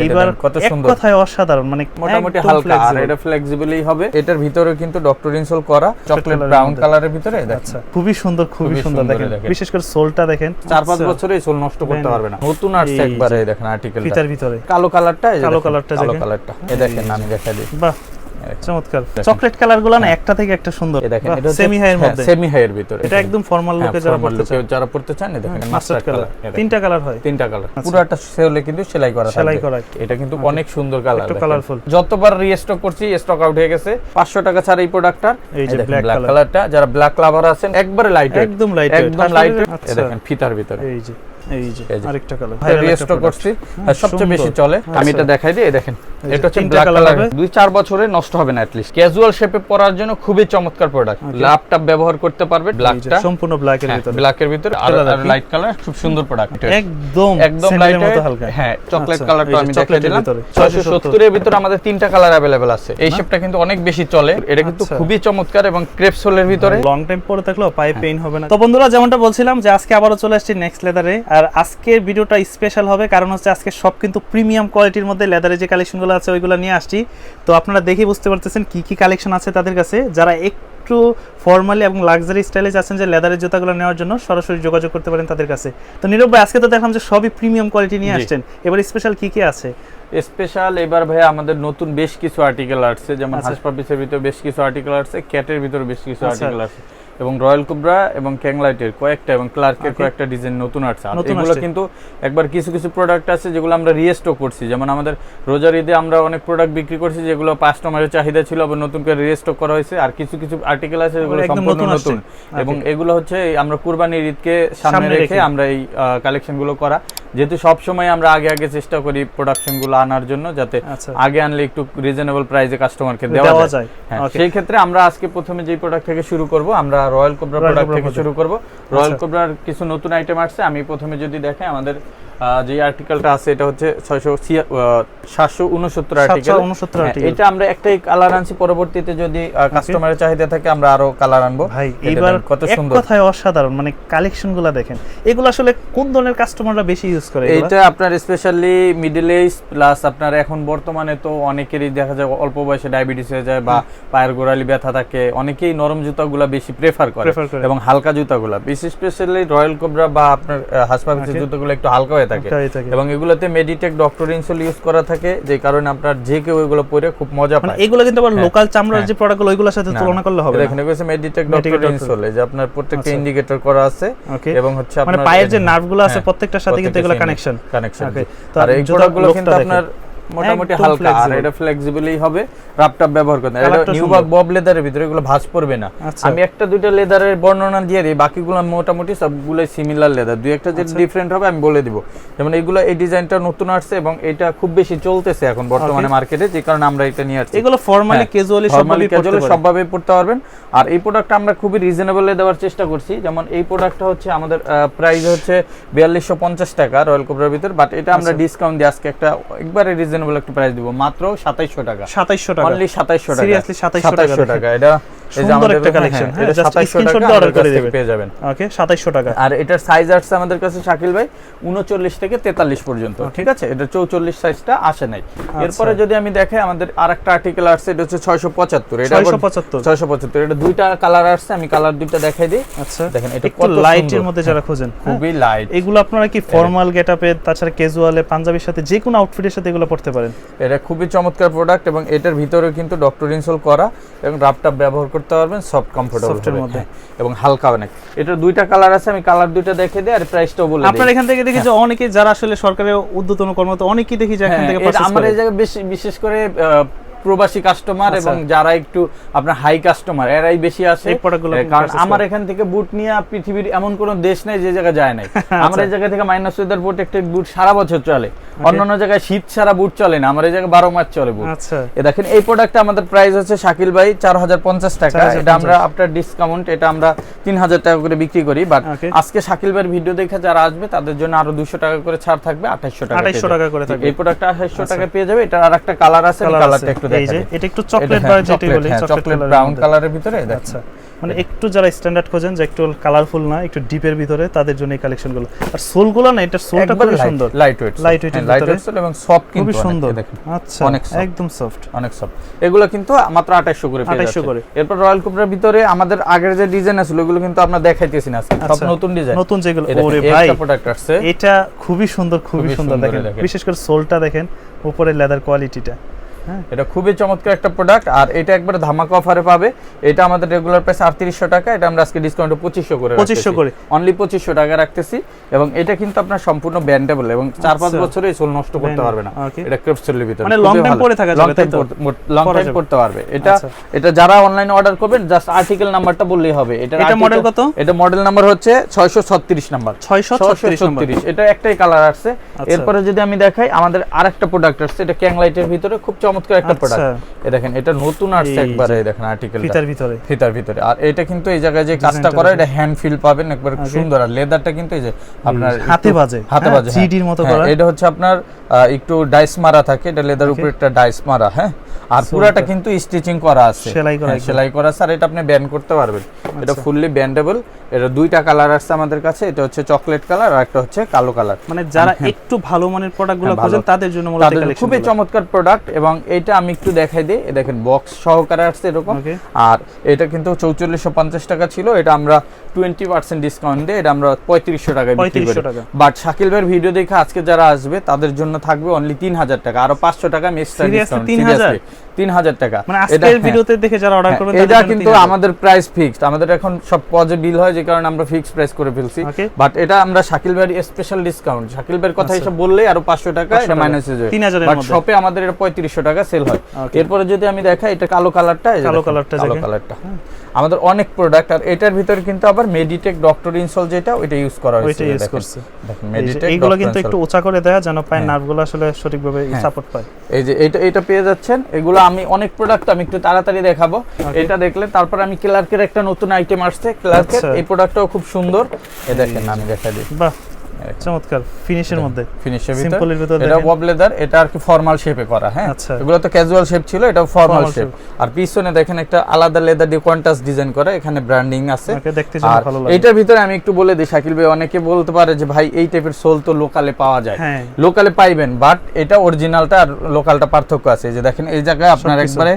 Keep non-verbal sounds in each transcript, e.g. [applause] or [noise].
দেখেন কত সুন্দর। কথায় অসাধারণ মানে মোটামুটি হালকা আর এটা ফ্লেক্সিবলই হবে। এটার ভিতরে কিন্তু ডক্টর ইনসোল করা চকলেট ব্রাউন কালারের ভিতরে আচ্ছা খুবই সুন্দর খুবই সুন্দর দেখেন। বিশেষ করে সোলটা দেখেন। চার পাঁচ আচ্ছা, বছরে এই সোল নষ্ট করতে পারবে না। নতুন আসছে একবারে দেখেন আর্টিকেল ভিতরে। কালো কালারটা কালো কালারটা কালো কালারটা এ দেখেন আমি দেখা দিই বাহ। চমৎকার। দেখেন। চকলেট কালারগুলো না একটা থেকে একটা সুন্দর। দেখেন এটা সেমি হাইয়ের মধ্যে। সেমি হাইয়ের ভিতরে। এটা একদম ফর্মাল হ্যাঁ, লুকে যারা পড়তে চায়। যারা পড়তে চান দেখেন মাস্টার্ড কালার তিনটা কালার হয় তিনটা কালার আচ্ছা। পুরোটা সেলে কিন্তু সেলাই করা সেলাই করা। এটা কিন্তু অনেক সুন্দর কালার একটু colourful। যতবার রিস্টক করছি স্টক আউট হয়ে গেছে। 500 টাকা ছাড়া এই প্রোডাক্টটার এই যে ব্ল্যাক কালারটা যারা ব্ল্যাক লাভার আছেন একবারে লাইট একদম লাইট একদম লাইট আচ্ছা। দেখেন ফিতার ভিতরে। এই যে এই যে আরেকটা কালার রিস্টক করছি। সবচেয়ে বেশি চলে আমি আচ্ছা। এটা দেখাই দিই দেখেন। এটা হচ্ছে তিনটা ব্ল্যাক colour কালার হবে। দুই চার বছরে নষ্ট হবে না অ্যাটলিস্ট ক্যাজুয়াল শেপে পরার জন্য খুবই চমৎকার প্রোডাক্ট Okay. ল্যাপটপ ব্যবহার করতে পারবে ব্ল্যাকটা সম্পূর্ণ ব্ল্যাক এর ভিতরে ব্ল্যাকের ভিতরে আর Colour আর কি? লাইট কালার খুব সুন্দর প্রোডাক্ট একদম একদম স্যান্ডেলের লাইট মতো হালকা হ্যাঁ চকলেট আচ্ছা, কালারটা এই যে আমি দেখাই চকলেটের দিলাম ভিতরে। 670 এর ভিতরে আমাদের তিনটা কালার अवेलेबल আছে এই শেপটা কিন্তু অনেক বেশি চলে এটা কিন্তু আচ্ছা। খুবই চমৎকার এবং ক্রেপ সোলের ভিতরে লং টাইম পরে থাকলেও পায়ে পেইন হবে না তো বন্ধুরা যেমনটা বলছিলাম যে আজকে আবারও চলে আসছি নেক্সট লেদারে আর আজকের ভিডিওটা স্পেশাল হবে কারণ হচ্ছে আজকে সব কিন্তু প্রিমিয়াম কোয়ালিটির মধ্যে লেদারে যে কালেকশনগুলো আছে ওইগুলো নিয়ে আসছি। তো আপনারা দেখে বুঝতে পারতেছেন কি কি কালেকশন আছে তাদের কাছে। যারা একটু ফর্মালি এবং লাক্সারি স্টাইলে আছেন যে লেদারের জুতাগুলো নেওয়ার জন্য সরাসরি যোগাযোগ করতে পারেন তাদের কাছে। তো নীরব ভাই আজকে তো দেখলাম যে সবই প্রিমিয়াম কোয়ালিটি নিয়ে আসছেন। এবার স্পেশাল কি কি আছে? স্পেশাল এবার ভাই আমাদের নতুন বেশ কিছু আর্টিকেল আসছে যেমন আচ্ছা। হাসপাপিসের ভিতরে বেশ কিছু আর্টিকেল আসছে ক্যাটের ভিতরে বেশ কিছু আচ্ছা। আর্টিকেল আছে এবং রয়্যাল কুবরা এবং ক্যাংলাইটের কয়েকটা এবং ক্লার্কের কয়েকটা ডিজাইন নতুন আসছে এগুলো কিন্তু একবার কিছু কিছু প্রোডাক্ট আছে যেগুলো আমরা রিস্টক করছি। যেমন আমাদের রোজার ঈদে আমরা অনেক প্রোডাক্ট বিক্রি করছি যেগুলো কাস্টমারের চাহিদা ছিল আবার নতুন করে রিস্টক করা হয়েছে। আর কিছু কিছু আর্টিকেল আছে যেগুলো সম্পূর্ণ নতুন এবং এগুলো হচ্ছে আমরা কুরবানির ঈদকে সামনে রেখে। আমরা এই কালেকশনগুলো করা। যেহেতু সব সময় আমরা আগে আগে চেষ্টা করি প্রোডাকশনগুলো আনার জন্য যাতে আচ্ছা। আগে আনলে একটু রিজনেবল প্রাইসে কাস্টমারকে দেওয়া যায়। হ্যাঁ, সেই ক্ষেত্রে আমরা আজকে প্রথমে যে প্রোডাক্ট থেকে শুরু করব আমরা রয়্যাল কোবরা প্রোডাক্ট থেকে শুরু করব রয়্যাল। কোবরার কিছু নতুন আইটেম আসছে আমি প্রথমে যদি দেখে আমাদের যে আর্টিকেলটা আছে এটা হচ্ছে ছয়শো সাতশো উনসত্তর আর্টিকেল 769 এটা আমরা একটাই কালার আনছি পরবর্তীতে যদি কাস্টমারের চাহিদা থাকে আমরা আরও কালার আনব। ভাই এবার কত সুন্দর। কথায় অসাধারণ মানে কালেকশনগুলা দেখেন। এগুলো আসলে কোন ধরনের কাস্টমাররা বেশি ইউজ করে? এইটা আপনার স্পেশালি মিডল এজ প্লাস আপনার এখন বর্তমানে তো অনেকেরই দেখা যায় অল্প বয়সে ডায়াবেটিস হয়ে যায় বা পায়ের গোড়ালি ব্যথা থাকে। অনেকেই নরম জুতাগুলা বেশি প্রেফার করে। এবং হালকা জুতাগুলা। বিশেষ স্পেশালি রয়্যাল কোবরা বা আপনার হাসপাতালের. জুতাগুলো একটু হালকা হয়ে থাকে। হয়ে থাকে। এবং এগুলোতে মেডিটেক ডক্টর ইনসুল ইউজ করা থাকে যে কারণে আপনার যে কেউ এগুলো পরে খুব মজা মানে পায়। এগুলো কিন্তু আবার হ্যাঁ, লোকাল চামড়ার হ্যাঁ। যে প্রোডাক্টগুলো ওইগুলোর সাথে তুলনা করলে হবে এখানে এগুলো মেডিটেক ডক্টর ইনসুল যে আপনার প্রত্যেকটা আচ্ছা। ইন্ডিকেটর করা আছে এবং হচ্ছে মানে আপনার পায়ের যে নার্ভ নার্ভগুলো আছে হ্যাঁ, প্রত্যেকটার সাথে কিন্তু এগুলো কানেকশন কানেকশন তো আর এই প্রোডাক্টগুলো কিন্তু আপনার মোটামুটি হালকা আর এটা ফ্লেক্সিবলই হবে। রাপটাপ ব্যবহার করতে এটা নিউ বব লেদারের ভিতরে এগুলো ভাঁজ পড়বে না। আচ্ছা। আমি একটা দুইটা লেদারের বর্ণনা দিয়ে দিই বাকিগুলো মোটামুটি সবগুলো সিমিলার লেদার দুই একটা যে আচ্ছা। ডিফারেন্ট হবে আমি বলে দিব। যেমন এইগুলো এই ডিজাইনটা নতুন আসছে এবং এটা খুব বেশি চলতেছে এখন বর্তমানে মার্কেটে যে কারণে আমরা এটা নিয়ে আসছি। এগুলো ফর্মালি ক্যাজুয়ালি সবভাবে পড়তে পারবেন। আর এই প্রোডাক্টটা আমরা খুবই রিজনেবলে দেওয়ার চেষ্টা করছি। যেমন এই প্রোডাক্টটা হচ্ছে আমাদের প্রাইস হচ্ছে বিয়াল্লিশশো পঞ্চাশ টাকা রয়্যাল কোবরার ভিতর বাট এটা আমরা আচ্ছা। ডিসকাউন্ট দিয়ে আজকে একটা একবারে রিজনেবল একটা প্রাইস দিব। মাত্র সাতাইশশো টাকা। 2700 টাকা। অনলি সাতাইশশো টাকা। সাতাইশশো টাকা। এটা সুন্দর একটা হ্যাঁ, collection, হ্যাঁ, হ্যাঁ, এটা just 2700 দিয়ে order করে দিবেন। পেয়ে যাবেন। ওকে 2700 টাকা। আর এটার সাইজ আসছে আমাদের কাছে শাকিল ভাই উনচল্লিশ থেকে তেতাল্লিশ পর্যন্ত ঠিক আছে? এটা চৌচল্লিশ সাইজটা আসে নাই। এরপরে যদি আমি দেখে আমাদের আর একটা আর্টিকেল আসছে এটা হচ্ছে ছয়শো পঁচাত্তর। এটা 675 ছয়শো পঁচাত্তর। এটা দুইটা কালার আসছে আমি কালার দুইটা দেখাই দিই। আচ্ছা। দেখেন এটা কত লাইটের মধ্যে যারা খোঁজেন হ্যাঁ? খুবই লাইট এগুলো আপনারা কি ফর্মাল গেটআপে তাছাড়া ক্যাজুয়ালে পাঞ্জাবির সাথে যে কোনো আউটফিটের সাথে এগুলো পড়তে পারেন? এটা খুবই চমৎকার প্রোডাক্ট এবং এটার ভিতরে কিন্তু ডক্টর ইনসোল করা এবং রাপটাপ ব্যবহার করতে পারবেন সফট কমফোর্টেবল এর মধ্যে। এবং হালকা অনেক। এটা দুইটা কালার আছে আমি কালার দুইটা দেখে দিই আর প্রাইসটাও বলে দিই। আপনারা এখান থেকে দেখি যে অনেকে যারা আসলে সরকারের উদ্যতন কর্মরত অনেকেই দেখি যে এখান হ্যাঁ, থেকে পারচেজ করে করে। এই জায়গায় বেশি বিশেষ করে প্রবাসী কাস্টমার আচ্ছা। এবং যারা একটু আপনার হাই কাস্টমার এরাই বেশি আসে কারণ আমার এখান থেকে বুট নিয়ে পৃথিবীর এমন কোন দেশ নেই যে জায়গায় যায় নাই। [laughs] আমার এই জায়গা থেকে মাইনাস ওয়েদার প্রোটেক্টেড বুট সারা বছর চলে। অন্যান্য জায়গায় শীত ছাড়া বুট চলে না। আমার এই জায়গায় বারো মাস চলে বুট আচ্ছা। এ দেখেন এই প্রোডাক্টটা আমাদের প্রাইস হচ্ছে শাকিল ভাই চার হাজার পঞ্চাশ টাকা। এটা আমরা আফটার ডিসকাউন্ট এটা আমরা তিন হাজার টাকা করে বিক্রি করি। বাট আজকে শাকিল ভাইয়ের ভিডিও দেখে যারা আসবে তাদের জন্য আরও দুশো টাকা করে ছাড় থাকবে আঠাইশশো টাকা 2800 পেয়ে টাকা করে থাকবে। এই প্রোডাক্টটা আঠাইশশো আচ্ছা। টাকা পেয়ে যাবে। এটা আর একটা কালার আছে। কালারটা একটু এই যে। এটা একটু চকলেট বা হ্যাঁ, বলি চকলেট ব্রাউন কালারের ভিতরে আচ্ছা মানে একটু যারা স্ট্যান্ডার্ড খোঁজেন যে একটু কালারফুল না একটু ডিপের ভিতরে তাদের জন্য এই কালেকশনগুলো আর সোলগুলো না এটা সোলটা খুবই সুন্দর। লাইট ওয়েট weight এর লাইট। ওয়েট এবং সফট কিন্তু অনেক, সুন্দর। দেখেন। আচ্ছা অনেক একদম সফট অনেক সব এগুলো কিন্তু মাত্র 2800 করে পেয়ে 2800 করে। এরপর রয়্যাল কুবরার ভিতরে আমাদের আগের যে ডিজাইন আছে ওগুলো কিন্তু আমরা দেখাইতেছি না আজকে। সব আচ্ছা। নতুন ডিজাইন নতুন যেগুলো ওরে ভাই এটা খুবই সুন্দর খুবই সুন্দর দেখেন। বিশেষ করে সোলটা দেখেন উপরে লেদার কোয়ালিটিটা এটা খুবই চমৎকার একটা প্রোডাক্ট আর এটা একবার ধামাকা অফারে পাবে এটা আমাদের রেগুলার প্রাইস আটত্রিশশো টাকা এটা আমরা আজকে ডিসকাউন্টে পঁচিশশো করে 2500 করে। অনলি পঁচিশশো টাকা রাখতেছি এবং এটা কিন্তু আপনার সম্পূর্ণ ব্যান্ডেবল এবং চার পাঁচ আচ্ছা। বছরে এই সোল নষ্ট করতে পারবে না. এটা ক্রেপসেলের ভিতরে মানে time ভালো। পরে থাকা তাই time লং টাইম। করতে পারবে এটা আচ্ছা। এটা যারা অনলাইনে অর্ডার করবেন জাস্ট আর্টিকেল নাম্বারটা বললেই হবে এটা এটা মডেল কত? এটা মডেল নাম্বার হচ্ছে ছয়শো ছত্রিশ নাম্বার 636 নম্বর 636 এটা একটাই কালার আসছে আচ্ছা। এরপরে যদি আমি দেখাই আমাদের আরেকটা প্রোডাক্ট আসছে এটা ক্যাং লাইটের ভিতরে খুব চমৎকার একটা আচ্ছা। প্রোডাক্ট এই দেখেন এটা নতুন আসছে একবারে দেখেন আর্টিকেল ফিতার ভিতরে। ফিতার ভিতরে। আর এটা কিন্তু এই জায়গায় যে কাজটা করা এটা হ্যান্ড ফিল পাবেন একবার সুন্দর। আর লেদারটা কিন্তু এই যে আপনার হাতে বাজে, হাতে হ্যাঁ, বাজে হ্যাঁ। 3D র মতো হ্যাঁ, করা। এটা হচ্ছে আপনার একটু ডাইস মারা থাকে এটা লেদার উপরে একটা ডাইস মারা হ্যাঁ। আর পুরাটা কিন্তু স্টিচিং করা আছে। সেলাই করা সেলাই করা আছে আর এটা আপনি ব্যান্ড করতে পারবেন। এটা আচ্ছা। ফুললি ব্যান্ডেবল এটা দুইটা কালার আসছে আমাদের কাছে এটা হচ্ছে চকলেট কালার আর একটা হচ্ছে কালো কালার মানে যারা একটু ভালো মানের প্রোডাক্টগুলো। খোঁজেন তাদের জন্য মূলত খুবই চমৎকার প্রোডাক্ট এবং এটা আমি একটু দেখাই দিই। দেখেন বক্স সহকারে আসছে এরকম। আর এটা কিন্তু চৌচল্লিশশো পঞ্চাশ টাকা ছিল। এটা আমরা টোয়েন্টি পার্সেন্ট ডিসকাউন্ট দিয়ে এটা আমরা পঁয়ত্রিশশো টাকায় বিক্রি করি। টাকা। বাট শাকিল ভাইয়ের ভিডিও দেখে আজকে যারা আসবে তাদের জন্য থাকবে অনলি তিন হাজার টাকা। আরও পাঁচশো টাকা ডিসকাউন্ট তিন হাজার? টাকা। মানে এটা। ভিডিওতে দেখে যারা অর্ডার হ্যাঁ, এটা কিন্তু আমাদের প্রাইস ফিক্সড আমাদের এখন সব পজে বিল হয় যে কারণে আমরা ফিক্সড প্রাইস করে ফেলছি। বাট এটা আমরা শাকিল ভাইয়ের স্পেশাল ডিসকাউন্ট শাকিল ভাইয়ের কথা আচ্ছা। হিসাব বললেই আরও পাঁচশো টাকা 500 এটা। মাইনাস হয়ে যাবে। 3000 এর বাট শপে আমাদের এটা পঁয়ত্রিশশো টাকা সেল হয়। এরপরে যদি আমি দেখাই এটা কালো কালারটা কালো কালারটা কালো কালারটা আমাদের অনেক প্রোডাক্ট আর এটার ভিতরে কিন্তু আবার মেডিটেক ডক্টর ইনসল যেটা ওইটা ইউজ করা হয়েছে। ওইটা ইউজ করছে। দেখেন মেডিটেক এইগুলো কিন্তু একটু উঁচা করে দেয় যেন পায়ের হ্যাঁ। নার্ভগুলো আসলে সঠিকভাবে হ্যাঁ। সাপোর্ট পায়। এই যে এটা এটা পেয়ে যাচ্ছেন। এগুলো আমি অনেক প্রোডাক্ট আমি একটু তাড়াতাড়ি দেখাবো। এটা দেখলে তারপর আমি ক্লার্কের একটা নতুন আইটেম আসছে। ক্লার্কের আচ্ছা। এই প্রোডাক্টটাও খুব সুন্দর। এই দেখেন আমি দেখা দিই বাহ চমৎকার ফিনিশের মধ্যে। ফিনিশের এর ভিতর। এটা ওয়াব লেদার এটা আর কি ফর্মাল শেপে করা হ্যাঁ? আচ্ছা। এগুলো তো ক্যাজুয়াল শেপ ছিল এটা ফর্মাল শেপ আর পিছনে দেখেন একটা আলাদা লেদার দিয়ে কোয়ান্টাস ডিজাইন করা এখানে ব্র্যান্ডিং আছে। দেখতে আর এইটার ভিতরে আমি একটু বলে দিই শাকিল ভাই অনেকে বলতে পারে যে ভাই এই টাইপের সোল তো লোকালে পাওয়া যায়। হ্যাঁ। লোকালে পাইবেন বাট এটা অরিজিনালটা আর লোকালটা পার্থক্য আছে। যে দেখেন এই জায়গায় আপনার একবারে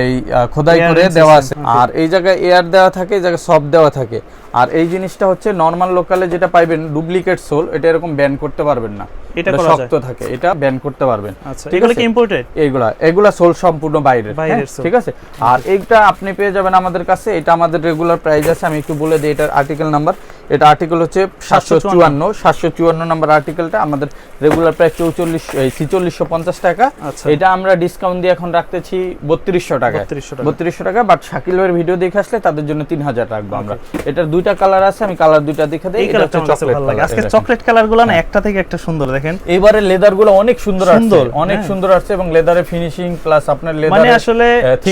এই খোদাই করে দেওয়া আছে। আর এই জায়গায় এয়ার দেওয়া থাকে এই জায়গায় সফট দেওয়া থাকে। আর এই জিনিসটা হচ্ছে নর্মাল লোকালে যেটা পাইবেন ডুপ্লিকেট সোল এটা এরকম ব্যান করতে পারবেন না। এটা? শক্ত থাকে এটা ব্যান করতে পারবেন। আচ্ছা ঠিক এগুলো আছে? কি ইম্পোর্টেড এইগুলা এগুলা সোল সম্পূর্ণ বাইরের হ্যাঁ। ঠিক আছে? আর এইটা আপনি পেয়ে যাবেন আমাদের কাছে এটা আমাদের রেগুলার প্রাইস আছে আমি একটু বলে দিই এটার আর্টিকেল নাম্বার এটা আর্টিকেল হচ্ছে সাতশো 754 চুয়ান্ন। সাতশো চুয়ান্ন নাম্বার আর্টিকেলটা আমাদের রেগুলার প্রাইস চৌচল্লিশ ছিচল্লিশশো পঞ্চাশ টাকা। আচ্ছা। এটা আমরা ডিসকাউন্ট দিয়ে এখন রাখতেছি বত্রিশশো টাকা 3200 টাকা। বত্রিশশো টাকা বাট শাকিল ভাইয়ের ভিডিও দেখে আসলে তাদের জন্য তিন হাজার রাখব আমরা। এটার দুইটা কালার আছে আমি কালার দুইটা দেখে দিই এটা হচ্ছে চকলেট ভালো লাগে আজকে চকলেট কালারগুলো না একটা থেকে একটা সুন্দর দেখেন এবারে লেদারগুলো অনেক সুন্দর সুন্দর অনেক হ্যাঁ। সুন্দর আসছে এবং লেদারের ফিনিশিং প্লাস আপনার লেদার মানে আসলে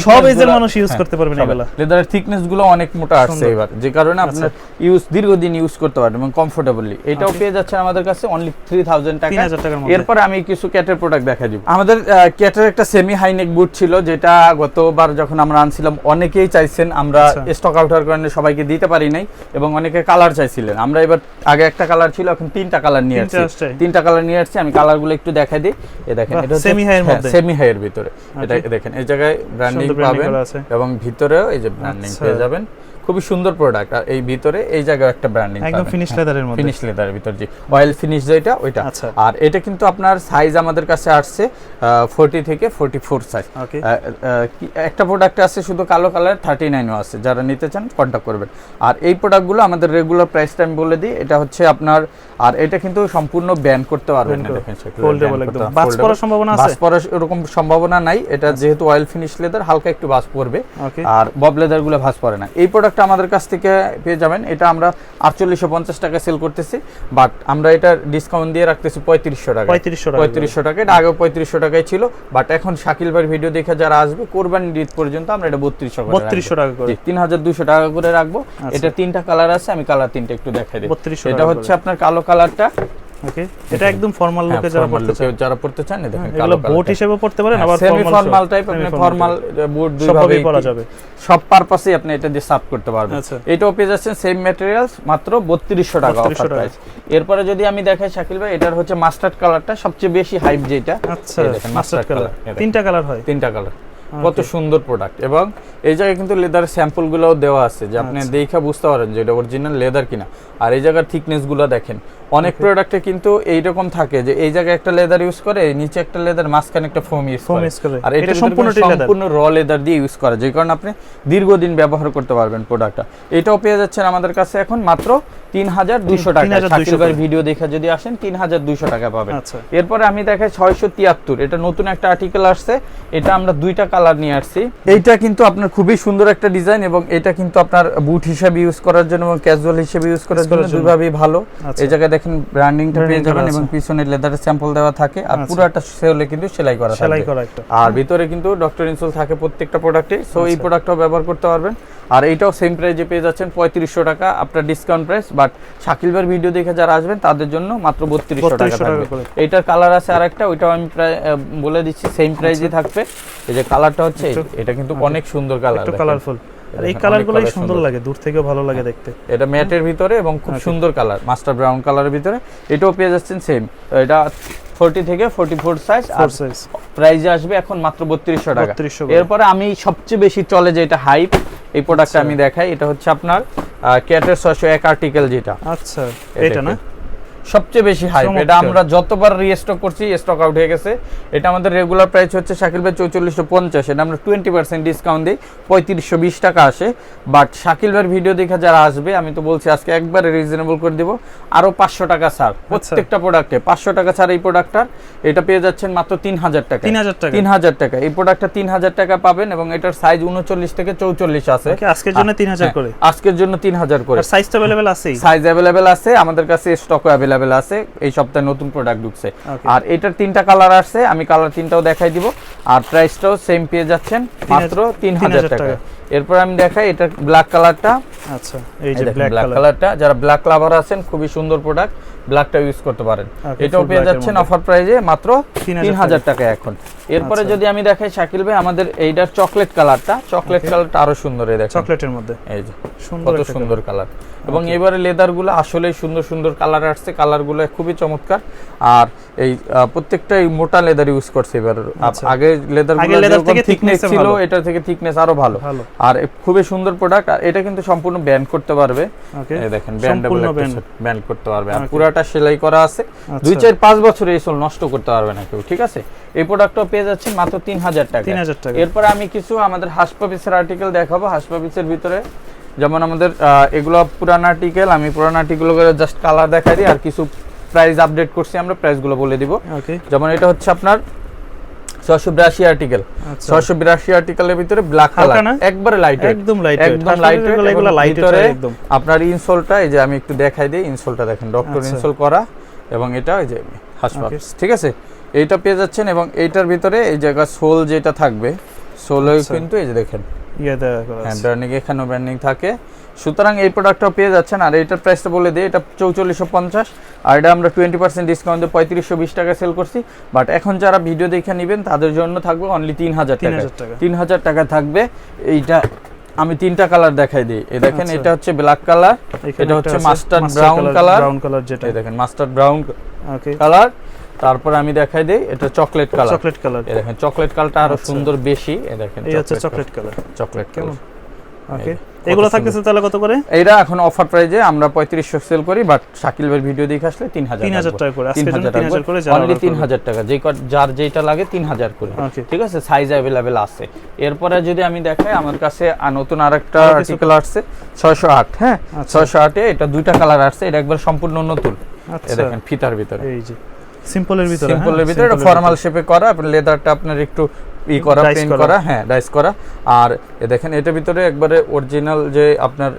সব এজের মানুষ ইউজ হ্যাঁ, করতে পারবেন সবাই। এগুলা লেদারের থিকনেসগুলো অনেক মোটা আসছে সুন্দর। এবার যে কারণে আপনার ইউজ দীর্ঘদিন ইউজ করতে পারবেন এবং কমফোর্টেবলি এটাও পেয়ে যাচ্ছে আমাদের কাছে অনলি থ্রি থাউজেন্ড টাকা 3000 টাকার মধ্যে। এরপর আমি কিছু ক্যাটের প্রোডাক্ট দেখা দিব আমাদের ক্যাটের একটা সেমি হাই নেক বুট ছিল যেটা গতবার যখন আমরা আনছিলাম অনেকেই চাইছেন আমরা আচ্ছা। স্টক আউট হওয়ার কারণে সবাইকে দিতে পারি নাই এবং অনেকে কালার চাইছিলেন। আমরা এবার আগে একটা কালার ছিল এখন তিনটা কালার নিয়ে আসছি। তিনটা কালার নিয়ে আসছি আমি কালারগুলো একটু দেখাই দিই। এ দেখেন এটা সেমি হাইয়ের এর মধ্যে। সেমি হাই এর ভিতরে। এটা দেখেন এই জায়গায় ব্র্যান্ডিং পাবেন এবং ভিতরেও এই যে ব্র্যান্ডিং আচ্ছা। পেয়ে যাবেন। খুবই সুন্দর প্রোডাক্ট আর এই ভিতরে এই জায়গায় একটা ব্র্যান্ডিং একদম ফিনিশ লেদারের মধ্যে। ফিনিশ লেদারের ভিতর জি। অয়েল ফিনিশ যেটা ওইটা। আচ্ছা। আর এটা কিন্তু আপনার সাইজ আমাদের কাছে আসছে ফোরটি থেকে ফোরটি ফোর সাইজ Okay. একটা প্রোডাক্ট আছে শুধু কালো কালার থার্টি নাইনও আছে। যারা নিতে চান কন্টাক্ট করবেন। আর এই প্রোডাক্টগুলো আমাদের রেগুলার প্রাইস টাইম বলে দিই এটা হচ্ছে আপনার আর এটা কিন্তু সম্পূর্ণ ব্যান করতে পারবেন না দেখেন foldable একদম। বাজ পড়ার সম্ভাবনা আছে? বাজ পড়ার এরকম সম্ভাবনা নাই। এটা যেহেতু অয়েল ফিনিশ লেদার হালকা একটু বাজ পড়বে আর বব লেদারগুলো ভাঁজ পড়ে না। এই প্রোডাক্টটা আমাদের কাছ থেকে পেয়ে যাবেন। এটা আমরা আটচল্লিশশো পঞ্চাশ টাকা সেল করতেছি বাট আমরা এটা ডিসকাউন্ট দিয়ে রাখতেছি পঁয়ত্রিশশো টাকা 3500 টাকা পঁয়ত্রিশশো টাকা এটা আগেও পঁয়ত্রিশশো টাকায় ছিল বাট এখন শাকিল ভাইয়ের ভিডিও দেখে যারা আসবে কোরবানি ঈদ পর্যন্ত আমরা এটা বত্রিশশো 3200 টাকা করে। তিন হাজার দুশো টাকা করে রাখব। আচ্ছা। এটা তিনটা কালার আছে আমি কালার তিনটা একটু দেখাই দিই। 3200 এটা হচ্ছে আপনার কালো কালারটা ওকে এটা একদম ফর্মাল লুকে যারা পড়তে চায়। যারা পড়তে চান দেখেন কালো বোট হিসেবে পড়তে পারেন আবার সেমি ফর্মাল সব। টাইপ আপনি ফর্মাল বুট দুই ভাবে পরা যাবে। সব পারপাসে আপনি এটা দিয়ে সার্ভ করতে পারবেন। আচ্ছা। এটাও পেয়ে যাচ্ছেন সেম ম্যাটেরিয়ালস মাত্র বত্রিশশো টাকা অফার প্রাইস এরপরে যদি আমি দেখাই শাকিল ভাই এটার হচ্ছে মাস্টার্ড কালারটা সবচেয়ে বেশি হাইপ যেটা আচ্ছা দেখেন, মাস্টার্ড কালার। তিনটা কালার হয়? তিনটা কালার কত সুন্দর প্রোডাক্ট এবং এই জায়গায় কিন্তু লেদার স্যাম্পল গুলোও দেওয়া আছে যে আপনি আচ্ছা। দেখে বুঝতে পারেন যে এটা অরিজিনাল লেদার কিনা। আর এই জায়গার থিকনেসগুলো দেখেন। অনেক প্রোডাক্টে কিন্তু এইরকম থাকে যে এই জায়গায় একটা লেদার ইউজ করে নিচে একটা লেদার মাঝখানে একটা ফোম ইউজ করে। আর এটা leather। সম্পূর্ণ র লেদার দিয়ে ইউজ করা যে কারণে আপনি দীর্ঘদিন ব্যবহার করতে পারবেন প্রোডাক্টটা এটাও পেয়ে যাচ্ছেন আমাদের কাছে এখন মাত্র তিন হাজার দুইশো টাকা 3200 শাকিল ভাই ভিডিও দেখে যদি আসেন তিন হাজার দুইশো টাকা পাবেন। আচ্ছা। এরপরে আমি দেখাই ছয়শো তিয়াত্তর। এটা নতুন একটা আর্টিকেল আসছে। এটা আমরা দুইটা কালার নিয়ে আসছি। এইটা কিন্তু আপনার খুবই সুন্দর একটা ডিজাইন এবং এটা কিন্তু আপনার বুট হিসেবে ইউজ করার জন্য এবং ক্যাজুয়াল হিসেবে ইউজ করার জন্য দুইভাবেই ভালো। আচ্ছা। এই জায়গায় দেখেন ব্র্যান্ডিংটা পেয়ে যাবেন এবং পিছনে লেদারের স্যাম্পল দেওয়া থাকে আর পুরো পুরোটা সেলে কিন্তু সেলাই করা সেলাই করা একটা। আর ভিতরে কিন্তু ডক্টর ইনসুল থাকে প্রত্যেকটা প্রোডাক্টে সো এই আচ্ছা। প্রোডাক্টটাও ব্যবহার করতে পারবেন। আর এইটাও সেম প্রাইজে পেয়ে যাচ্ছেন পঁয়ত্রিশশো টাকা আপনার ডিসকাউন্ট প্রাইস বাট শাকিল ভাইয়ের ভিডিও দেখে যারা আসবেন তাদের জন্য মাত্র বত্রিশশো টাকা 3200 থাকবে। এইটার কালার আছে আরেকটা ওইটাও আমি প্রায় বলে দিচ্ছি সেম প্রাইজে থাকবে। এই যে কালারটা হচ্ছে এটা কিন্তু আচ্ছা। অনেক সুন্দর কালার কালারফুল আর এই দেখেন, কালারগুলোই সুন্দর। লাগে দূর থেকেও ভালো লাগে দেখতে। এটা ম্যাটের ভিতরে এবং খুব সুন্দর কালার মাস্টার ব্রাউন কালারের ভিতরে। এটাও পেয়ে যাচ্ছেন সেম এটা ফোরটি থেকে ফোরটি ফোর সাইজ আর সাইজ প্রাইজে আসবে এখন মাত্র বত্রিশশো টাকা। 3200 এরপরে আমি সবচেয়ে বেশি চলে যে এটা হাইপ এই প্রোডাক্টটা আচ্ছা। আমি দেখাই এটা হচ্ছে আপনার ক্যাটের এক আর্টিকেল যেটা। আচ্ছা এটা না। সবচেয়ে বেশি হাইপ এটা আমরা যতবার রিস্টক করছি স্টক আউট হয়ে গেছে। এটা আমাদের রেগুলার প্রাইস হচ্ছে শাকিল ভাই চৌচল্লিশশো পঞ্চাশ। এটা আমরা টোয়েন্টি পার্সেন্ট ডিসকাউন্ট দিই। পঁয়ত্রিশশো বিশ টাকা আসে। বাট শাকিল ভাইয়ের ভিডিও দেখে যারা আসবে আমি তো বলছি আজকে একবারে রিজনেবল করে দিব। আরও পাঁচশো টাকা ছাড়। আচ্ছা। প্রত্যেকটা প্রোডাক্টে পাঁচশো টাকা ছাড় এই প্রোডাক্টটার এটা পেয়ে যাচ্ছেন মাত্র তিন হাজার টাকা তিন হাজার টাকা। তিন হাজার টাকা এই প্রোডাক্টটা তিন হাজার টাকা পাবেন এবং এটার সাইজ উনচল্লিশ থেকে চৌচল্লিশ আছে। আজকের জন্য তিন হাজার হ্যাঁ, করে। আজকের জন্য তিন হাজার করে। আর সাইজটা অ্যাভেলেবেল আছেই। সাইজ অ্যাভেলেবেল আছে। আমাদের কাছে স্টকও অ্যাভেলেবেল আছে এই সপ্তাহে নতুন প্রোডাক্ট ঢুকছে. আর এটার তিনটা কালার আসছে আমি কালার তিনটাও দেখাই দিব। আর প্রাইসটাও সেম পেয়ে যাচ্ছেন মাত্র তিন হাজার 3000 টাকা। এরপর আমি দেখাই এটা ব্ল্যাক কালারটা আচ্ছা এই যে ব্ল্যাক ব্ল্যাক কালার কালারটা যারা ব্ল্যাক লাভার আছেন খুবই সুন্দর প্রোডাক্ট ব্ল্যাকটা ইউজ করতে পারেন। এটাও পেয়ে যাচ্ছেন অফার প্রাইজে মাত্র 3000 তিন হাজার টাকা। এখন। এরপরে আচ্ছা। যদি আমি দেখাই শাকিল ভাই আমাদের এইটার চকলেট কালারটা চকলেট কালারটা আরও সুন্দর এই দেখেন। চকলেটের মধ্যে। এই যে কত সুন্দর কালার এবং এবারে লেদারগুলো আসলেই সুন্দর সুন্দর কালার আসছে কালারগুলো খুবই চমৎকার। আর এই আহ, প্রত্যেকটা এই মোটা লেদার ইউজ করছে এবার। আচ্ছা। আগে লেদার আগে গুলো থেকে থিকনেস ছিল এটা থেকে থিকনেস আরও ভালো। আর খুবই সুন্দর প্রোডাক্ট আর এটা কিন্তু সম্পূর্ণ ব্যান্ড করতে পারবে। এই দেখেন ব্যান্ডেবল ব্যান্ড করতে পারবে। আর Okay. পুরাটা সেলাই করা আছে। আচ্ছা। দুই চার পাঁচ বছর এই সোল নষ্ট করতে পারবে না কেউ ঠিক আছে? এই প্রোডাক্টটা পেয়ে যাচ্ছেন মাত্র তিন হাজার টাকা। তিন হাজার টাকা। এরপরে আমি কিছু আমাদের হাসপাপিসের আর্টিকেল দেখাবো। হাসপাপিসের ভিতরে যেমন আমাদের এগুলো পুরান আর্টিকেল আমি পুরান আর্টিকেল জাস্ট কালার দেখাই দিই আর কিছু প্রাইস আপডেট করছি আমরা প্রাইসগুলো বলে দিব। যেমন এটা হচ্ছে আপনার ছয়শো বিরাশি আর্টিকেল আচ্ছা। ছয়শো বিরাশি আর্টিকেলের ভিতরে ব্ল্যাক কালার একবারে লাইট একদম লাইট একদম লাইট এগুলো লাইট একদম। আপনার ইনসোলটা এই যে আমি একটু দেখাই দিই ইনসোলটা দেখেন ডক্টর আচ্ছা। ইনসোল করা এবং এটা এই যে হাসপাতাল ঠিক আছে? এইটা পেয়ে যাচ্ছেন এবং এইটার ভিতরে এই জায়গা সোল যেটা থাকবে সোলে আচ্ছা। কিন্তু এই যে দেখেন। ইয়ে দেওয়া করা হ্যাঁ এখানেও ব্র্যান্ডিং থাকে। সুতরাং এই প্রোডাক্টটাও পেয়ে যাচ্ছেন। আর এইটার প্রাইসটা বলে দিই এটা চৌচল্লিশশো পঞ্চাশ। আর এটা আমরা টোয়েন্টি পার্সেন্ট ডিসকাউন্টে পঁয়ত্রিশশো বিশ টাকা সেল করছি। বাট এখন যারা ভিডিও দেখে নেবেন তাদের জন্য থাকবে অনলি তিন হাজার টাকা। তিন হাজার টাকা। থাকবে। এইটা আমি তিনটা কালার দেখাই দিই। এই দেখেন আচ্ছা। এটা হচ্ছে ব্ল্যাক কালার এটা হচ্ছে mustard brown color। Brown colour যেটা। এই দেখেন মাস্টার ব্রাউন ওকে কালার তারপর আমি দেখাই দিই এটা চকলেট কালার চকলেট কালার এই দেখেন চকলেট কালারটা আরও আচ্ছা। সুন্দর বেশি। এই দেখেন এই হচ্ছে চকলেট কালার চকলেট কেমন? কালার ওকে এগুলো থাকতেছে তাহলে কত করে? এইটা এখন অফার প্রাইজে আমরা পঁয়ত্রিশশো সেল করি বাট শাকিল ভিডিও দেখে আসলে টাকা করে অনলি order তিন করবে। হাজার টাকা যে যার যেটা লাগে তিন হাজার করে। ঠিক আছে? সাইজ আছে। এরপরে যদি আমি দেখাই আমার কাছে নতুন আরেকটা আর্টিকেল আসছে ছয়শো আট হ্যাঁ? আচ্ছা। ছয়শো আটে এটা দুইটা কালার আসছে এটা একবার সম্পূর্ণ নতুন। আচ্ছা। দেখেন ফিতার ভিতরে। এই যে সিম্পলের ভিতরে হ্যাঁ, সিম্পলের ভিতরে এটা ফর্মাল শেপে করা লেদারটা আপনার একটু ই করা প্রিন্ট করা। হ্যাঁ ডাইস করা। আর দেখেন এটার ভিতরে একবারে অরিজিনাল যে আপনার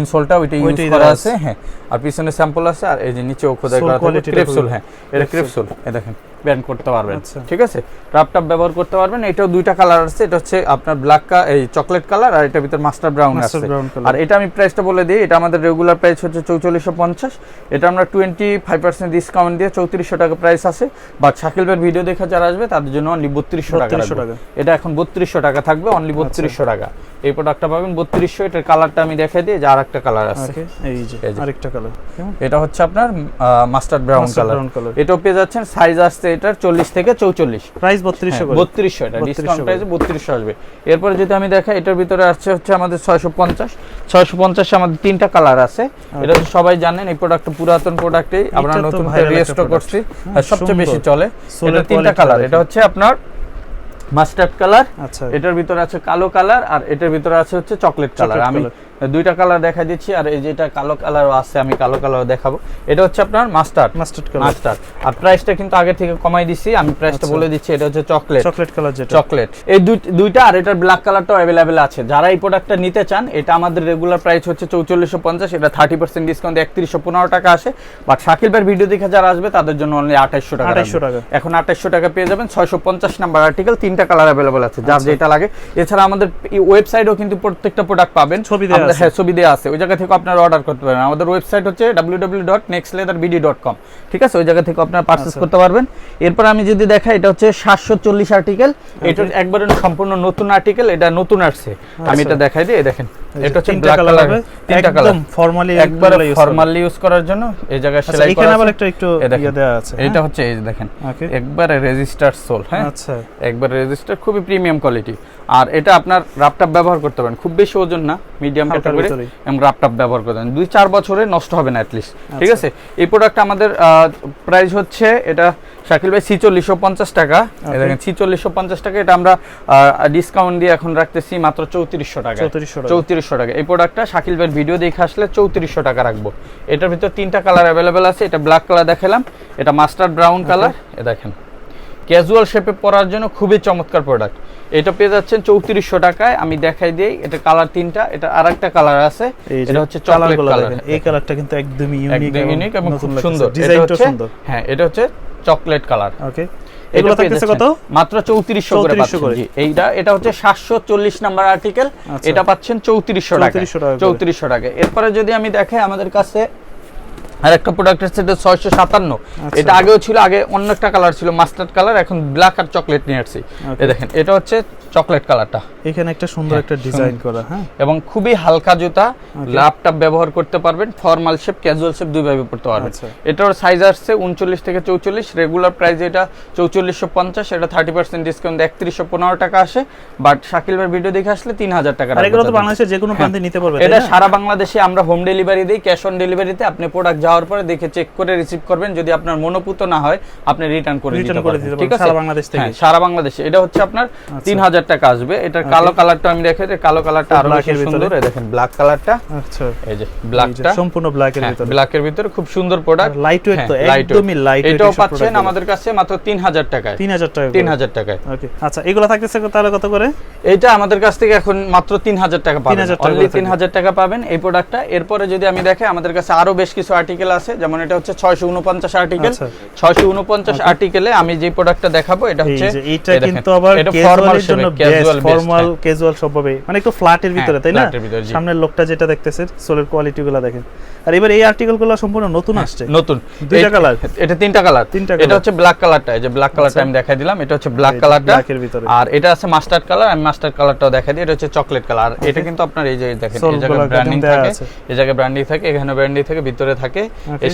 ইনসোলটা ওইটা ইউজ করা আছে। হ্যাঁ। আর পিছনে স্যাম্পল আছে আর এই যে নিচেও খোদাই করা quality টা হ্যাঁ এটা। ক্রেপসোল এ দেখেন ব্যান্ড করতে পারবেন আচ্ছা। ঠিক আছে রাফ টাপ ব্যবহার করতে পারবেন এটাও দুইটা কালার আছে এটা হচ্ছে আপনার ব্ল্যাক এই চকলেট কালার আর এটার ভিতর মাস্টার ব্রাউন আছে আর এটা আমি প্রাইসটা বলে দিই এটা আমাদের রেগুলার প্রাইস হচ্ছে চৌচল্লিশশো পঞ্চাশ এটা আমরা টোয়েন্টি ফাইভ পার্সেন্ট ডিসকাউন্ট দিয়ে চৌত্রিশশো টাকা প্রাইস আছে বা শাকিল ভাইয়ের ভিডিও দেখা যারা আসবে তাদের জন্য অনলি বত্রিশশো টাকা 3200 টাকা। আচ্ছা। এটা এখন বত্রিশশো টাকা থাকবে অনলি বত্রিশশো টাকা এই প্রোডাক্টটা পাবেন বত্রিশশো এটার কালারটা আমি দেখাই দিই যে আর একটা কালার আছে এই যে এই যে। আরেকটা কালার এটা হচ্ছে আপনার মাস্টার্ড ব্রাউন কালার এটাও পেয়ে যাচ্ছেন সাইজ আসছে এটার চল্লিশ থেকে চৌচল্লিশ। প্রাইস 3200 করে। বত্রিশশো এটা ডিসকাউন্ট। প্রাইসে আসবে। এরপরে যদি আমি দেখাই এটার ভিতরে আসছে হচ্ছে আমাদের ছয়শো পঞ্চাশ। ছয়শো পঞ্চাশে আমাদের তিনটা কালার আছে। এটা তো সবাই জানেন এই প্রোডাক্ট পুরাতন প্রোডাক্টই আমরা নতুন রিস্টক করছি। আর সবচেয়ে বেশি চলে এটা তিনটা কালার এটা হচ্ছে আপনার মাস্টার্ড কালার আচ্ছা। এটার ভিতরে আছে কালো কালার আর এটার ভিতরে আছে হচ্ছে চকলেট কালার আমি দুইটা কালার দেখা দিচ্ছি আর এই যেটা কালো কালারও আছে আমি কালো কালার দেখাবো। এটা হচ্ছে আপনার মাস্টার্ড মাস্টার্ড কালার মাস্টার আর প্রাইসটা কিন্তু আগে থেকে কমাই দিছি আমি প্রাইসটা আচ্ছা। বলে দিচ্ছি এটা হচ্ছে চকলেট চকলেট কালার যেটা। চকলেট এই দুইটা আর এটার ব্ল্যাক কালারটাও অ্যাভেলেবেল আছে। যারা এই প্রোডাক্টটা নিতে চান এটা আমাদের রেগুলার প্রাইস হচ্ছে চৌচল্লিশশো পঞ্চাশ এটা থার্টি পার্সেন্ট ডিসকাউন্ট একত্রিশশো পনেরো টাকা আসে। বাট শাকিল ভাইয়ের ভিডিও দেখে যারা আসবে তাদের জন্য অনলি আঠাইশশো টাকা 2800 টাকা। এখন আঠাইশশো টাকা পেয়ে যাবেন ছয়শো পঞ্চাশ নাম্বার আর্টিকেল তিনটা কালার অ্যাভেলেবেল আছে। যার আচ্ছা। যেটা লাগে। এছাড়া আমাদের ওয়েবসাইটও কিন্তু প্রত্যেকটা প্রোডাক্ট পাবেন। ছবি। হ্যাঁ ছবি দেওয়া আছে। ওই জায়গা থেকে আপনারা অর্ডার করতে পারেন আমাদের ওয়েবসাইট হচ্ছে www.nextleatherBD.com ঠিক আছে? ওই জায়গা থেকে আপনারা পারচেজ আচ্ছা। করতে পারবেন। এরপর আমি যদি দেখাই এটা হচ্ছে সাতশো চল্লিশ আর্টিকেল এটা একবারে সম্পূর্ণ নতুন আর্টিকেল এটা নতুন আসছে। আমি আচ্ছা। এটা দেখাই দিই দেখেন। এটা হচ্ছে ব্ল্যাক কালার তিনটা কালার একদম ফর্মালি একবারে ফর্মালি ইউজ করার জন্য এই জায়গায় আচ্ছা সেলাই এখানে করা আবার। একটা একটু। ইয়ে আছে এটা হচ্ছে এই দেখেন একবারে সোল হ্যাঁ আচ্ছা একবার রেজিস্টার খুবই প্রিমিয়াম কোয়ালিটি আর এটা আপনার রাপটাপ ব্যবহার করতে পারেন খুব বেশি ওজন না মিডিয়াম ক্যাটাগরি। এবং রাপটাপ ব্যবহার করতে পারেন দুই চার বছরে নষ্ট হবে না অ্যাটলিস্ট ঠিক আচ্ছা। আছে এই প্রোডাক্ট আমাদের প্রাইস হচ্ছে এটা শাকিল ভাই ছিচল্লিশশো পঞ্চাশ টাকা. দেখেন ছিচল্লিশশো পঞ্চাশ টাকা এটা আমরা ডিসকাউন্ট দিয়ে এখন রাখতেছি মাত্র চৌত্রিশশো টাকা 3400 টাকা। চৌত্রিশশো টাকা। এই প্রোডাক্টটা শাকিল ভাইয়ের ভিডিও দেখে আসলে চৌত্রিশশো টাকা রাখব। এটার ভিতর তিনটা কালার অ্যাভেলেবেল আছে এটা ব্ল্যাক কালার দেখালাম এটা মাস্টার্ড ব্রাউন কালার এ দেখেন। ক্যাজুয়াল শেপে পরার জন্য খুবই চমৎকার প্রোডাক্ট এটা পেয়ে যাচ্ছেন চৌত্রিশশো টাকায় আমি দেখাই দিই এটা কালার তিনটা এটা আর একটা কালার আছে এটা হচ্ছে চকলেট কালার এই কালারটা কিন্তু একদমই ইউনিক এবং খুব সুন্দর। ডিজাইনটা সুন্দর। হ্যাঁ এটা হচ্ছে চকলেট কালার ওকে এগুলো থাকতেছে কত মাত্র চৌত্রিশশো করে পাচ্ছেন জি। এইটা এটা হচ্ছে সাতশো চল্লিশ নাম্বার আর্টিকেল আচ্ছা। এটা পাচ্ছেন চৌত্রিশশো টাকা 3400 টাকা করে। চৌত্রিশশো টাকা এরপরে যদি আমি দেখে আমাদের কাছে আর একটা প্রোডাক্ট আছে এটা ছয়শো সাতান্ন। আচ্ছা। এটা আগেও ছিল আগে অন্য একটা কালার ছিল মাস্টার্ড কালার এখন ব্ল্যাক আর চকলেট নিয়ে আসছি। দেখেন এটা হচ্ছে চকলেট কালারটা এখানে একটা সুন্দর হ্যাঁ, একটা ডিজাইন করা হ্যাঁ। এবং খুবই হালকা জুতা ল্যাপটপ ব্যবহার করতে পারবেন ফর্মাল শেপ ক্যাজুয়াল শেপ দুইভাবে পড়তে পারবেন। আচ্ছা। এটার সাইজ আসছে উনচল্লিশ থেকে চৌচল্লিশ রেগুলার প্রাইস এটা চৌচল্লিশশো পঞ্চাশ এটা থার্টি পার্সেন্ট ডিসকাউন্ট একত্রিশশো পনেরো টাকা আসে। বাট শাকিল ভাই ভিডিও দেখে আসলে তিন হাজার টাকা এগুলো তো বাংলাদেশের যে কোনো প্রান্তে নিতে পারবে হ্যাঁ। এটা সারা বাংলাদেশে আমরা হোম ডেলিভারি দিই ক্যাশ অন ডেলিভারিতে আপনি প্রোডাক্ট যাওয়ার পরে দেখে চেক করে রিসিভ করবেন। যদি আপনার মনোপুত না হয় আপনি রিটার্ন করে দিতে করে পারবেন। ঠিক আছে? সারা বাংলাদেশ থেকে। হ্যাঁ, সারা বাংলাদেশে। এটা হচ্ছে আপনার তিন হাজার টাকা আসবে। এটার কালো কালারটা আমি দিই, কালো কালারটা আরও বেশি সুন্দর। এই দেখেন ব্ল্যাক কালারটা আচ্ছা। এই যে ব্ল্যাকটা সম্পূর্ণ ব্ল্যাক এর ভিতরে। ব্ল্যাকের ভিতরে খুব সুন্দর প্রোডাক্ট আর lightweight তো, একদমই lightweight এটাও পাচ্ছেন আমাদের কাছে মাত্র তিন হাজার টাকায়। 3000 টাকা তিন হাজার টাকায়। ওকে আচ্ছা এগুলো থাকতেছে তাহলে কত করে? এইটা আমাদের কাছ থেকে এখন মাত্র তিন হাজার টাকা পাবেন। 3000 অনলি করে তিন হাজার টাকা পাবেন এই প্রোডাক্টটা এরপরে যদি আমি দেখে আমাদের কাছে আরও বেশ কিছু আর্টিকেল আছে যেমন এটা হচ্ছে ছয়শো উনপঞ্চাশ আর্টিকেল আচ্ছা। ছয়শো উনপঞ্চাশ আর্টিকেলে আমি যে প্রোডাক্টটা দেখাবো এটা হচ্ছে যে এইটা কিন্তু আবার ক্যাজুয়ালের জন্য ক্যাজুয়াল ফর্মাল ক্যাজুয়াল সবভাবে মানে একটু ফ্ল্যাটের ভিতরে তাই না। সামনের লোকটা যেটা দেখতেছেন সোলের কোয়ালিটি গুলো দেখেন। আর এবার এই আর্টিকেলগুলো সম্পূর্ণ নতুন আসছে। নতুন। দুইটা colour? এটা তিনটা কালার তিনটা এটা হচ্ছে ব্ল্যাক কালারটা এই যে ব্ল্যাক কালারটা আমি দেখাই দিলাম এটা হচ্ছে ব্ল্যাক কালারটা। আর এটা আছে মাস্টার্ড কালার আমি মাস্টার্ড কালারটাও দেখাই দিই এটা হচ্ছে চকলেট কালার এটা কিন্তু আপনার এই যে দেখেন এই জায়গায় ব্র্যান্ডিং থাকে এই জায়গায় ব্র্যান্ডিং থাকে এখানে ব্র্যান্ডিং থাকে ভিতরে থাকে।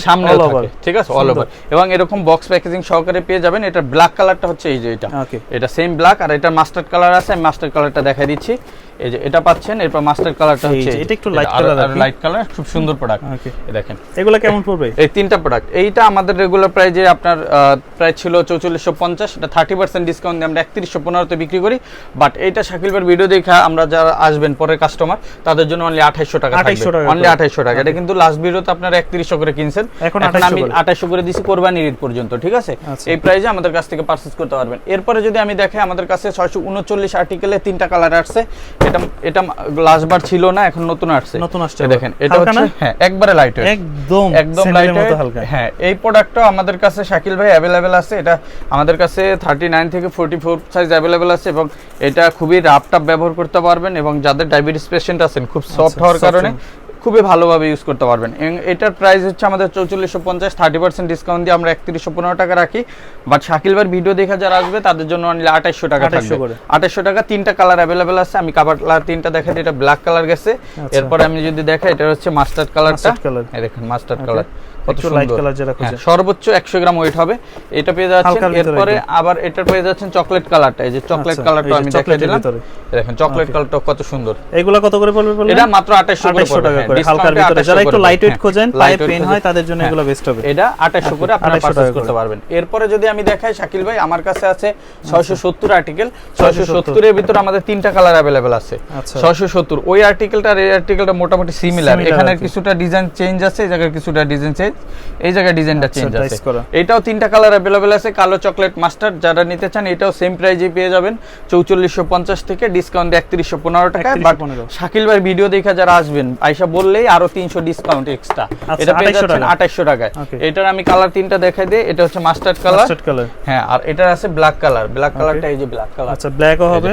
সামনে থাকে ঠিক আছে? অল। ওভার এবং এরকম বক্স প্যাকেজিং সহকারে পেয়ে যাবেন। এটা ব্ল্যাক কালারটা হচ্ছে এই যে এটা। এটা সেম ব্ল্যাক আর এটা মাস্টার্ড কালার আছে। আমি মাস্টার্ড কালারটা দেখাই দিচ্ছি। এই যে এটা পাচ্ছেন এরপর মাস্টার্ড কালারটা হচ্ছে। এটা একটু light আরো- colour আরও আর কি? লাইট কালার খুব সুন্দর প্রোডাক্ট ওকে দেখেন। এগুলো কেমন পড়বে? এই তিনটা প্রোডাক্ট এইটা আমাদের রেগুলার প্রাইজে আপনার প্রাইস ছিল চৌচল্লিশশো পঞ্চাশ এটা থার্টি পার্সেন্ট ডিসকাউন্ট দিয়ে আমরা একত্রিশশো পনেরোতে বিক্রি করি। বাট এইটা শাকিলবার ভিডিও দেখা আমরা যারা আসবেন পরের কাস্টমার তাদের জন্য অনলি আঠাইশশো টাকা 2800 টাকা অনলি। আঠাইশশো টাকা। এটা কিন্তু লাস্ট ভিডিওতে আপনারা একত্রিশশো করে কিনছেন। এখন এখন 2800 আমি করে। আঠাইশশো করে দিছি কোরবানির ঈদ পর্যন্ত ঠিক আছে? আচ্ছা। এই প্রাইজে আমাদের কাছ থেকে পারচেস করতে পারবেন। এরপরে যদি আমি দেখে আমাদের কাছে ছয়শো উনচল্লিশ আর্টিকেলে তিনটা কালার আসছে এটা এটা বার ছিল না এখন নতুন আসছে। নতুন আসছে। দেখেন এটা হচ্ছে হ্যাঁ একবারে লাইট একদম একদম লাইট মতো হালকা। হ্যাঁ এই প্রোডাক্টটা আমাদের কাছে শাকিল ভাই অ্যাভেলেবেল আছে। এটা আমাদের কাছে থার্টি নাইন থেকে ফোর্টি ফোর সাইজ অ্যাভেলেবেল আছে এবং এটা খুবই রাফ টাপ ব্যবহার করতে পারবেন এবং যাদের ডায়াবেটিস পেশেন্ট আছেন খুব সফট হওয়ার কারণে খুবই ভালোভাবে ইউজ করতে পারবেন। এটার প্রাইস হচ্ছে আমাদের চৌচল্লিশশো পঞ্চাশ থার্টি পার্সেন্ট ডিসকাউন্ট দিয়ে আমরা একত্রিশশো পনেরো টাকা রাখি। বাট শাকিল ভাইয়ের ভিডিও দেখে যারা আসবে তাদের জন্য অনলি আঠাশশো টাকা 2800 থাকবে করে। আঠাইশশো টাকা তিনটা কালার অ্যাভেলেবেল আছে। আমি কালার তিনটা দেখাই এটা ব্ল্যাক কালার গেছে। এরপর এরপরে আমি যদি দেখাই এটা হচ্ছে মাস্টার্ড কালারটা এই দেখেন মাস্টার্ড কালার কত একটু লাইট সুন্দর কালার যেটা হ্যাঁ, খুঁজে সর্বোচ্চ একশো গ্রাম ওয়েট হবে এটা পেয়ে যাচ্ছেন হালকার ভিতরে এরপরে একদম। আবার এটা পেয়ে যাচ্ছেন চকলেট কালারটা এই যে চকলেট আচ্ছা, কালারটা এই যে আমি দেখাই চকলেটের দিলাম ভিতরে। এই দেখেন চকলেট Okay. কালারটা কত সুন্দর এগুলা কত করে পড়বে বললেন এটা মাত্র 2800 করে 2800 পড়বে, টাকা হ্যাঁ, করে discount হালকার এ ভিতরে 2800 যারা একটু করে লাইট ওয়েট হ্যাঁ, খোঁজেন light পায়ে weight পেন খোঁজেন। হয় তাদের জন্য হ্যাঁ। এগুলো বেস্ট হবে এটা 2800 করে আপনারা 2800 পারচেজ টাকা করতে করে। পারবেন এরপরে যদি আমি দেখাই শাকিল ভাই আমার কাছে আছে 670 আর্টিকেল 670 670 এর ভিতরে আমাদের তিনটা কালার अवेलेबल আছে আচ্ছা। 670 ওই আর্টিকেলটা আর এই আর্টিকেলটা মোটামুটি সিমিলার Similar এখানে আর কি। কিছুটা ডিজাইন চেঞ্জ আছে এই জায়গায় কিছুটা ডিজাইন চেঞ্জ এই জায়গায় ডিজাইনটা চেঞ্জ আছে। এটাও তিনটা কালার অ্যাভেলেবেল আছে কালো চকলেট মাস্টার যারা নিতে চান এটাও সেম প্রাইজে পেয়ে যাবেন। চৌচল্লিশশো পঞ্চাশ থেকে ডিসকাউন্ট একত্রিশশো পনেরো টাকা বাট শাকিল ভাই ভিডিও দেখে যারা আসবেন আইসা বললেই আরও তিনশো ডিসকাউন্ট এক্সট্রা এটা পেয়ে যাচ্ছেন আঠাশশো টাকায়। এটার আমি কালার তিনটা দেখাই দিই। এটা হচ্ছে মাস্টার কালার হ্যাঁ আর এটার আছে ব্ল্যাক কালার ব্ল্যাক কালারটা এই যে ব্ল্যাক কালার আচ্ছা ব্ল্যাকও হবে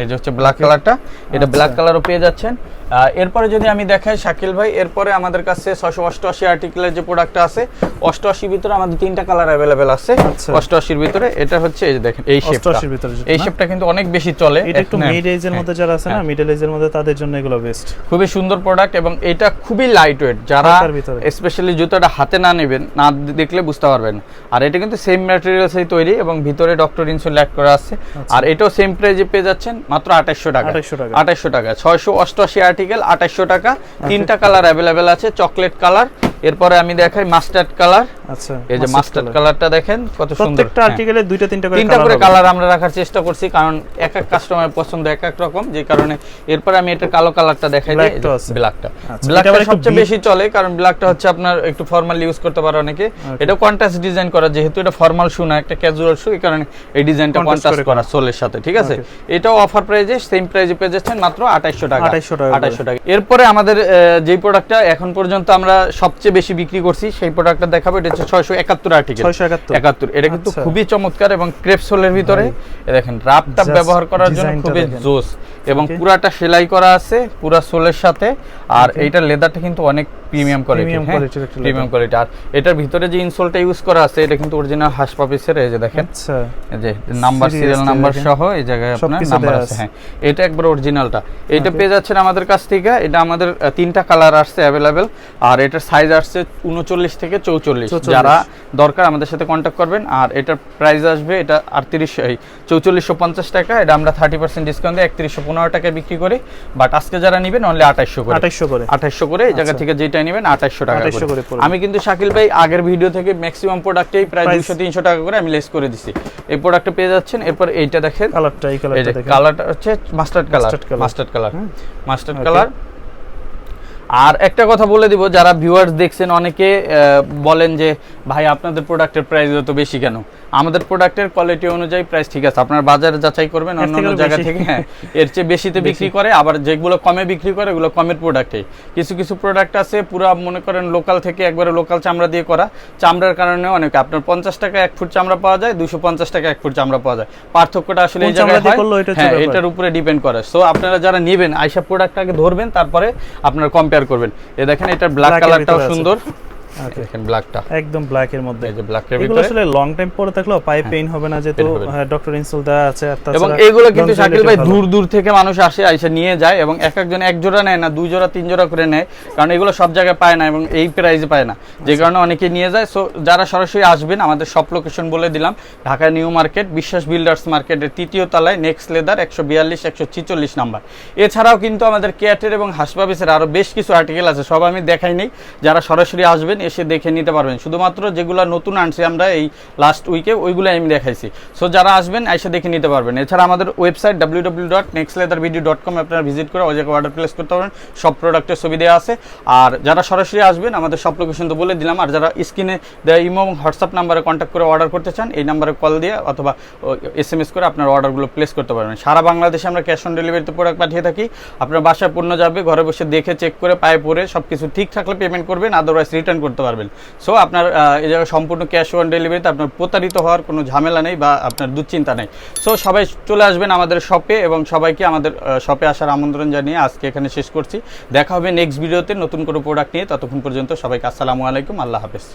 এই যে হচ্ছে ব্ল্যাক কালারটা এটা ব্ল্যাক কালারও পেয়ে যাচ্ছেন। এরপরে যদি আমি দেখাই শাকিল ভাই এরপরে আমাদের কাছে ছশো অষ্টআশি আর্টিকেলের যে প্রোডাক্টটা আছে অষ্টআশির ভিতরে আমাদের তিনটা কালার অ্যাভেলেবেল আছে। আচ্ছা। অষ্টআশির ভিতরে এটা হচ্ছে এই যে দেখেন এই শেপটা 88 ভিতরে এই শেপটা কিন্তু অনেক বেশি চলে। এটা একটু হ্যাঁ, মিড এজের হ্যাঁ। মধ্যে যারা আছে না হ্যাঁ। মিডল এজের মধ্যে তাদের জন্য এগুলো বেস্ট খুবই সুন্দর প্রোডাক্ট এবং এটা খুবই লাইট ওয়েট যারা স্পেশালি জুতোটা হাতে না নেবেন না দেখলে বুঝতে পারবেন। আর এটা কিন্তু সেম ম্যাটেরিয়ালসেই তৈরি এবং ভিতরে ডক্টর ইনসুল অ্যাড করা আছে। আচ্ছা। আর এটাও সেম প্রাইজে পেয়ে যাচ্ছেন মাত্র আঠাশশো টাকা। 2800 টাকা। আঠাশশো টাকা। ছয়শো অষ্টআশি আর্টিকেল আঠাশশো টাকা। তিনটা কালার অ্যাভেলেবেল আছে চকলেট কালার এরপরে আমি দেখাই মাস্টার্ড কালার আচ্ছা এই যে মাস্টার্ড কালারটা দেখেন কত সুন্দর। প্রত্যেকটা হ্যাঁ। আর্টিকেলে দুইটা তিনটা করে তিনটা করে কালার আমরা রাখার চেষ্টা করছি কারণ এক এক কাস্টমারের পছন্দ এক এক রকম যে কারণে এরপর আমি এটা কালো কালারটা দেখাই দিই। ব্ল্যাকটা ব্ল্যাকটা সবচেয়ে বেশি চলে কারণ ব্ল্যাকটা হচ্ছে আপনার একটু ফর্মাল ইউজ করতে পারে অনেকে। এটা কন্ট্রাস্ট ডিজাইন করা যেহেতু এটা ফর্মাল শু না একটা ক্যাজুয়াল শু এই কারণে এই ডিজাইনটা কন্ট্রাস্ট করা সোলের সাথে ঠিক আছে? এটাও অফার প্রাইজে সেম প্রাইজে পেয়ে যাচ্ছেন মাত্র 2800 টাকা। 2800 টাকা 2800 টাকা। এরপরে আমাদের যেই প্রোডাক্টটা এখন পর্যন্ত আমরা সবচেয়ে বেশি বিক্রি করছি সেই প্রোডাক্টটা দেখাবো। এটা হচ্ছে 671 আর্টিকেল 671 একাত্তর। এটা কিন্তু আচ্ছা। খুবই চমৎকার এবং ক্রেপসোলের ভিতরে দেখেন রাফ টাপ ব্যবহার করার জন্য খুবই। জোস। এবং. পুরাটা সেলাই করা আছে পুরা সোলের সাথে। আর এইটার লেদারটা কিন্তু অনেক প্রিমিয়াম কোয়ালিটি প্রিমিয়াম কোয়ালিটি আর এটার ভিতরে যে ইনসোলটা ইউজ করা আছে এটা কিন্তু অরিজিনাল হাস পাপিসের এই যে দেখেন। আচ্ছা। এই যে নাম্বার সিরিয়াল নাম্বার সহ এই জায়গায় আপনার নাম্বার আছে। হ্যাঁ। এটা একবার অরিজিনালটা এটা পেয়ে যাচ্ছেন আমাদের কাছ থেকে। এটা আমাদের তিনটা কালার আসছে অ্যাভেলেবেল আর এটার সাইজ আসছে উনচল্লিশ থেকে চৌচল্লিশ। 44 যারা দরকার আমাদের সাথে কন্ট্যাক্ট করবেন। আর এটার প্রাইস আসবে এটা আটত্রিশ এই চৌচল্লিশশো পঞ্চাশ টাকা। এটা আমরা থার্টি পার্সেন্ট ডিসকাউন্ট দিয়ে একত্রিশশো পনেরো টাকায় বিক্রি করি বাট আজকে যারা নেবেন অনলি আঠাইশশো করে। 2800 করে। আঠাইশশো করে এই জায়গা আচ্ছা। থেকে যেটা নেবেন আঠাইশশো টাকা করে। আমি কিন্তু শাকিল ভাই আগের ভিডিও থেকে ম্যাক্সিমাম প্রোডাক্টেই প্রায় দুশো তিনশো টাকা করে আমি লেস করে দিছি। এই প্রোডাক্টটা পেয়ে যাচ্ছেন এরপর এইটা দেখেন। কালারটা এই কালারটা দেখেন। কালারটা হচ্ছে mustard colour mustard colour mustard colour আর একটা কথা বলে দিব যারা ভিউয়ার্স দেখছেন অনেকে বলেন যে ভাই আপনাদের প্রোডাক্টের প্রাইস এত বেশি কেন? আমাদের প্রোডাক্টের কোয়ালিটি অনুযায়ী প্রাইস ঠিক আছে। আপনার বাজারে যাচাই করবেন এর অন্য জায়গা থেকে হ্যাঁ এর চেয়ে বেশিতে বিক্রি করে আবার যেগুলো কমে বিক্রি করে ওগুলো কমের প্রোডাক্টে কিছু কিছু প্রোডাক্ট আছে পুরো মনে করেন লোকাল থেকে একবারে লোকাল চামড়া দিয়ে করা। চামড়ার কারণে অনেক আপনার পঞ্চাশ টাকা এক ফুট চামড়া পাওয়া যায় দুশো পঞ্চাশ টাকা এক ফুট চামড়া পাওয়া যায়। পার্থক্যটা আসলে এই জায়গায় হয় এটার উপরে ডিপেন্ড করে। সো আপনারা যারা নেবেন আইসা প্রোডাক্টটাকে ধরবেন তারপরে আপনারা কম্পেয়ার করবেন। এ দেখেন এটা ব্ল্যাক কালারটাও সুন্দর. দেখেন ব্ল্যাকটা একদম ব্ল্যাক এর মধ্যে। এই যে ব্ল্যাকের এগুলো ভিতরে। আসলে লং টাইম পরে থাকলেও পায়ে পেইন হবে না যেহেতু। ডক্টর ইনসুল দেওয়া আছে এবং এইগুলো কিন্তু শাকিল ভাই দূর দূর থেকে মানুষ আসে এসে নিয়ে যায় এবং এক একজন এক জোড়া নেয় না দুই জোড়া তিন জোড়া করে নেয়। কারণ এগুলো সব জায়গায় পায় না এবং এই প্রাইসে পায় না। যে কারণে অনেকে নিয়ে যায়। সো যারা সরাসরি আসবেন আমাদের সব লোকেশন বলে দিলাম Dhaka New Market Biswas Builders মার্কেটের তৃতীয় তলায় নেক্সট লেদার একশো বিয়াল্লিশ একশো ছিচল্লিশ নাম্বার। এছাড়াও কিন্তু আমাদের কেয়াটের এবং হাসপাবিসের আরও বেশ কিছু আর্টিকেল আছে সব আমি দেখাই নেই। যারা সরাসরি আসবেন এসে দেখে নিতে পারবেন। শুধুমাত্র যেগুলো নতুন আনছি আমরা এই লাস্ট উইকে ওইগুলো আমি দেখাইছি। সো যারা আসবেন, এসে দেখে নিতে পারবেন। এছাড়া আমাদের website W W dot Next Leather Video dot com আপনারা ভিজিট করে ওই জায়গায় অর্ডার প্লেস করতে পারবেন। সব প্রোডাক্টের ছবি দেওয়া আছে। আর যারা সরাসরি আসবেন, আমাদের সব লোকেশন তো বলে দিলাম। আর যারা স্ক্রিনে দেওয়া ইমো এবং হোয়াটসঅ্যাপ নাম্বারে কন্ট্যাক্ট করে অর্ডার করতে চান, এই নাম্বারে কল দিয়ে অথবা এস এম এস করে আপনার অর্ডারগুলো প্লেস করতে পারবেন। সারা বাংলাদেশে আমরা ক্যাশ অন ডেলিভারিতে প্রোডাক্ট পাঠিয়ে থাকি। আপনার বাসায় পণ্য যাবে, ঘরে বসে দেখে চেক করে, পায়ে পরে সব কিছু ঠিক থাকলে পেমেন্ট করবেন আদারওয়াইজ রিটার্ন করতে পারবেন। সো আপনার জায়গায় সম্পূর্ণ ক্যাশ অন ডেলিভারিতে আপনার প্রতারিত হওয়ার কোনো ঝামেলা নেই বা আপনার দুশ্চিন্তা নেই। সো সবাই চলে আসবেন আমাদের শপে এবং সবাইকে আমাদের শপে আসার আমন্ত্রণ জানিয়ে আজকে এখানে শেষ করছি। দেখা হবে নেক্সট ভিডিওতে নতুন কোনো প্রোডাক্ট নিয়ে। ততক্ষণ পর্যন্ত সবাইকে আসসালামু আলাইকুম। আল্লাহ হাফেজ।